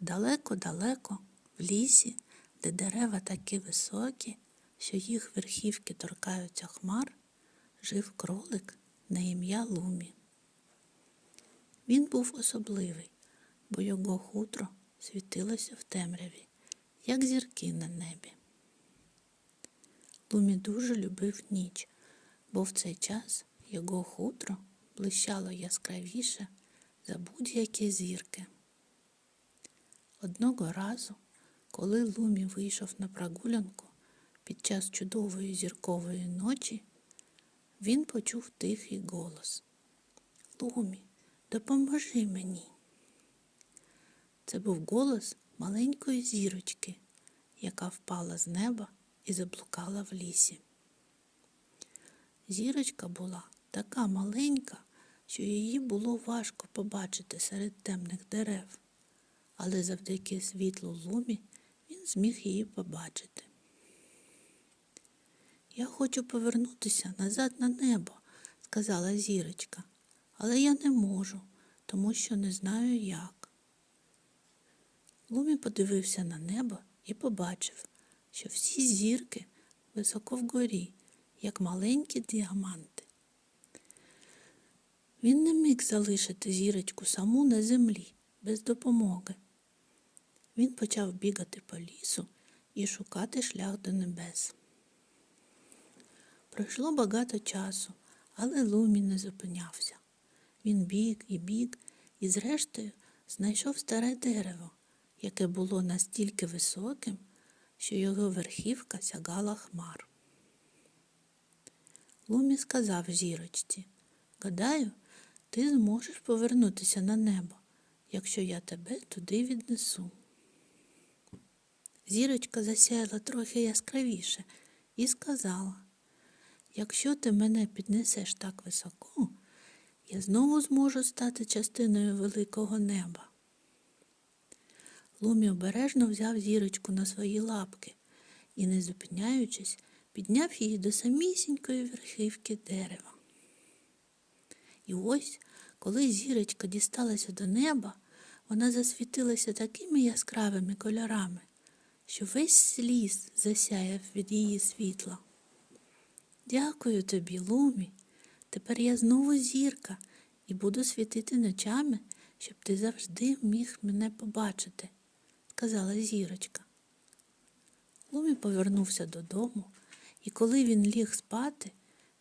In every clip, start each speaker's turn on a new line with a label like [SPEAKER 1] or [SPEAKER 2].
[SPEAKER 1] Далеко-далеко в лісі, де дерева такі високі, що їх верхівки торкаються хмар, жив кролик на ім'я Лумі. Він був особливий, бо його хутро світилося в темряві, як зірки на небі. Лумі дуже любив ніч, бо в цей час його хутро блищало яскравіше за будь-які зірки. Одного разу, коли Лумі вийшов на прогулянку під час чудової зіркової ночі, він почув тихий голос. Лумі, допоможи мені. Це був голос маленької зірочки, яка впала з неба і заблукала в лісі. Зірочка була така маленька, що її було важко побачити серед темних дерев, але завдяки світлу лумі він зміг її побачити. Я хочу повернутися назад на небо, сказала зірочка, але я не можу, тому що не знаю як. Лумі подивився на небо і побачив, що всі зірки високо вгорі, як маленькі діаманти. Він не міг залишити зірочку саму на землі без допомоги. Він почав бігати по лісу і шукати шлях до небес. Пройшло багато часу, але Лумі не зупинявся. Він біг і біг і, зрештою, знайшов старе дерево, яке було настільки високим, що його верхівка сягала хмар. Лумі сказав зірочці, гадаю, ти зможеш повернутися на небо, якщо я тебе туди віднесу. Зірочка засяяла трохи яскравіше і сказала, якщо ти мене піднесеш так високо, я знову зможу стати частиною великого неба. Лумі обережно взяв зірочку на свої лапки і, не зупиняючись, підняв її до самісінької верхівки дерева. І ось, коли зірочка дісталася до неба, вона засвітилася такими яскравими кольорами, що весь ліс засяяв від її світла. Дякую тобі, Лумі. Тепер я знову зірка і буду світити ночами, щоб ти завжди міг мене побачити, сказала зірочка. Лумі повернувся додому, і коли він ліг спати,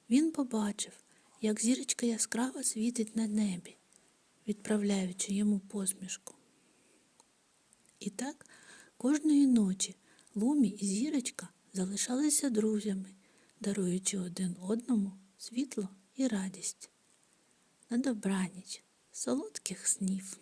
[SPEAKER 1] він побачив, як зірочка яскраво світить на небі, відправляючи йому посмішку. І так кожної ночі Лумі і зірочка залишалися друзями, даруючи один одному світло і радість. На добраніч, солодких снів.